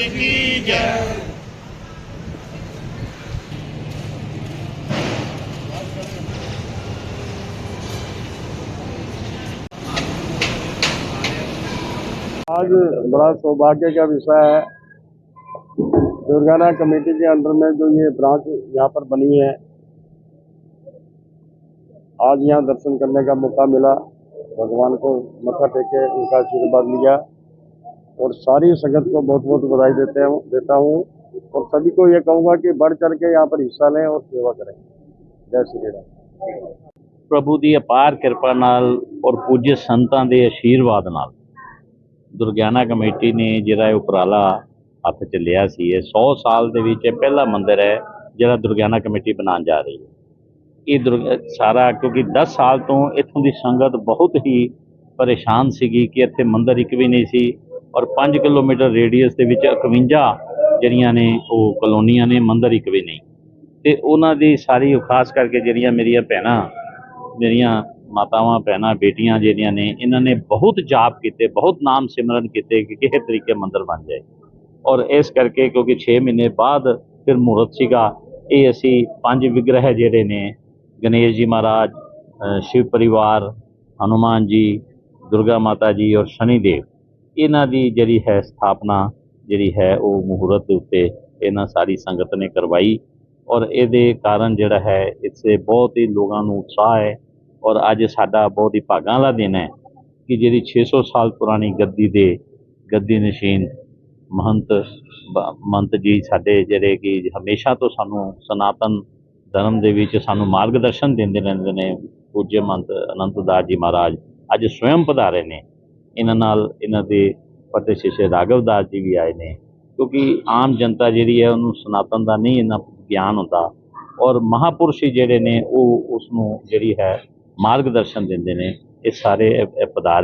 की आज बड़ा सौभाग्य का विषय है। दुर्गाना कमेटी के अंडर में जो ये ब्रांच यहाँ पर बनी है, आज यहाँ दर्शन करने का मौका मिला। भगवान को मत्था टेके उनका आशीर्वाद लिया। और सारी संगत को बहुत बहुत बधाई देते हूँ देता हूँ और सभी को ये कहूँगा कि बढ़ चढ़ के यहाँ पर हिस्सा लें और सेवा करें जय श्री राम ਪ੍ਰਭੂ ਦੀ ਅਪਾਰ ਕਿਰਪਾ ਨਾਲ ਔਰ ਪੂਜਯ ਸੰਤਾਂ ਦੇ ਆਸ਼ੀਰਵਾਦ ਨਾਲ ਦੁਰਗਿਆਨਾ ਕਮੇਟੀ ਨੇ ਜਿਹੜਾ ਇਹ ਉਪਰਾਲਾ ਹੱਥ 'ਚ ਲਿਆ ਸੀ ਇਹ 100 ਸਾਲ ਦੇ ਵਿੱਚ ਇਹ ਪਹਿਲਾ ਮੰਦਿਰ ਹੈ ਜਿਹੜਾ ਦੁਰਗਿਆਨਾ ਕਮੇਟੀ ਬਣਾਉਣ ਜਾ ਰਹੀ ਹੈ ਇਹ ਦੁਰਗ ਸਾਰਾ ਕਿਉਂਕਿ 10 ਸਾਲ ਤੋਂ ਇੱਥੋਂ ਦੀ ਸੰਗਤ ਬਹੁਤ ਹੀ ਪਰੇਸ਼ਾਨ ਸੀਗੀ ਕਿ ਇੱਥੇ ਮੰਦਿਰ ਇੱਕ ਵੀ ਨਹੀਂ ਸੀ ਔਰ 5 ਕਿਲੋਮੀਟਰ ਰੇਡੀਅਸ ਦੇ ਵਿੱਚ 51 ਜਿਹੜੀਆਂ ਨੇ ਉਹ ਕਲੋਨੀਆਂ ਨੇ, ਮੰਦਰ ਇੱਕ ਵੀ ਨਹੀਂ। ਤੇ ਉਹਨਾਂ ਦੀ ਸਾਰੀ ਖਾਸ ਕਰਕੇ ਜਿਹੜੀਆਂ ਮੇਰੀਆਂ ਭੈਣਾਂ, ਮੇਰੀਆਂ ਮਾਤਾਵਾਂ, ਭੈਣਾਂ, ਬੇਟੀਆਂ ਜਿਹੜੀਆਂ ਨੇ, ਇਹਨਾਂ ਨੇ ਬਹੁਤ ਜਾਪ ਕੀਤੇ, ਬਹੁਤ ਨਾਮ ਸਿਮਰਨ ਕੀਤੇ ਕਿ ਕਿਸੇ ਤਰੀਕੇ ਮੰਦਰ ਬਣ ਜਾਏ। ਔਰ ਇਸ ਕਰਕੇ ਕਿਉਂਕਿ 6 ਮਹੀਨੇ ਬਾਅਦ ਫਿਰ ਮੂਰਤ ਸੀਗਾ, ਇਹ ਅਸੀਂ ਪੰਜ ਵਿਗ੍ਰਹ ਜਿਹੜੇ ਨੇ, ਗਣੇਸ਼ ਜੀ ਮਹਾਰਾਜ ਸ਼ਿਵ ਪਰਿਵਾਰ, ਹਨੂਮਾਨ ਜੀ, ਦੁਰਗਾ ਮਾਤਾ ਜੀ ਔਰ ਸ਼ਨੀ ਦੇਵ ਇਹਨਾਂ ਦੀ ਜਿਹੜੀ ਹੈ ਸਥਾਪਨਾ, ਜਿਹੜੀ ਹੈ ਉਹ ਮਹੂਰਤ ਦੇ ਉੱਤੇ ਇਹਨਾਂ ਸਾਰੀ ਸੰਗਤ ਨੇ ਕਰਵਾਈ ਔਰ ਇਹਦੇ ਕਾਰਨ ਜਿਹੜਾ ਹੈ, ਇਸੇ ਬਹੁਤ ਹੀ ਲੋਕਾਂ ਨੂੰ ਉਤਸ਼ਾਹ ਹੈ ਔਰ ਅੱਜ ਸਾਡਾ ਬਹੁਤ ਹੀ ਭਾਗਾਂ ਵਾਲਾ ਦਿਨ ਹੈ ਕਿ ਜਿਹੜੀ 600 ਸਾਲ ਪੁਰਾਣੀ ਗੱਦੀ ਦੇ ਗੱਦੀ ਨਸ਼ੀਨ ਮਹੰਤ ਮੰਤ ਜੀ ਸਾਡੇ ਜਿਹੜੇ ਕਿ ਹਮੇਸ਼ਾ ਤੋਂ ਸਾਨੂੰ ਸਨਾਤਨ ਧਰਮ ਦੇ ਵਿੱਚ ਸਾਨੂੰ ਮਾਰਗਦਰਸ਼ਨ ਦਿੰਦੇ ਰਹਿੰਦੇ ਨੇ, ਪੂਜਯ ਮੰਤ ਅਨੰਤਦਾਸ ਜੀ ਮਹਾਰਾਜ ਅੱਜ ਸਵਯੰ ਪਧਾਰੇ ਨੇ। ਇਹਨਾਂ ਨਾਲ ਇਹਨਾਂ ਦੇ ਪਤੇ ਸ਼ਿਸ਼ੇ ਰਾਘਵ ਦਾਸ ਜੀ ਵੀ ਆਏ ਨੇ। ਕਿਉਂਕਿ ਆਮ ਜਨਤਾ ਜਿਹੜੀ ਹੈ ਉਹਨੂੰ ਸਨਾਤਨ ਦਾ ਨਹੀਂ ਇੰਨਾ ਗਿਆਨ ਹੁੰਦਾ। ਔਰ ਮਹਾਪੁਰਸ਼ ਹੀ ਜਿਹੜੇ ਨੇ ਉਹ ਉਸ ਨੂੰ ਜਿਹੜੀ ਹੈ ਮਾਰਗਦਰਸ਼ਨ ਦਿੰਦੇ ਨੇ। ਇਹ ਸਾਰੇ ਪਦਾਰੇ